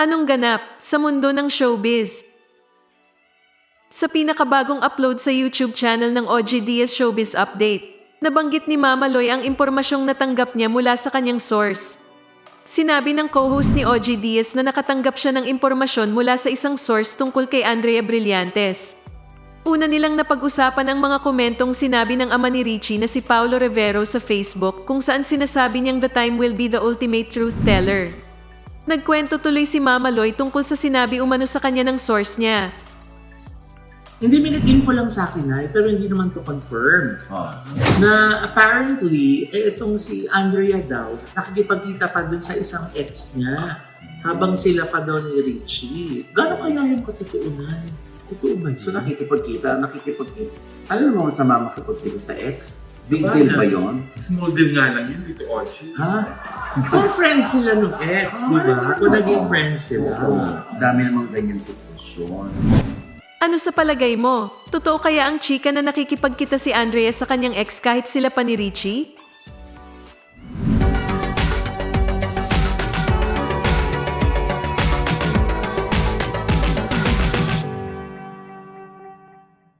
Anong ganap sa mundo ng showbiz? Sa pinakabagong upload sa YouTube channel ng OG Diaz Showbiz Update, nabanggit ni Mama Loy ang impormasyong natanggap niya mula sa kanyang source. Sinabi ng co-host ni OG Diaz na nakatanggap siya ng impormasyon mula sa isang source tungkol kay Andrea Brillantes. Una nilang napag-usapan ang mga komentong sinabi ng ama ni Richie na si Paulo Rivero sa Facebook kung saan sinasabi niyang the time will be the ultimate truth teller. Nagkwento tuloy si Mama Loy tungkol sa sinabi umano sa kanya ng source niya. Hindi may nag-info lang sa akin na, pero hindi naman to confirm. Oh. Na apparently, eh, itong si Andrea daw, nakikipagkita pa dun sa isang ex niya. Habang sila pa daw ni Richie. Gano'n kaya yung katotohanan? Totoo ba yun? So nakikipagkita, nakikipagkita. Alam mo masama makipagkita sa ex? Big deal ba yun? Small deal nga lang yun dito, Ochi. Ha? Kung friends sila nung ex, di ba? Kung naging friends sila. Dami namang ganyan sitwasyon. Ano sa palagay mo? Totoo kaya ang chika na nakikipagkita si Andrea sa kanyang ex kahit sila pa ni Richie?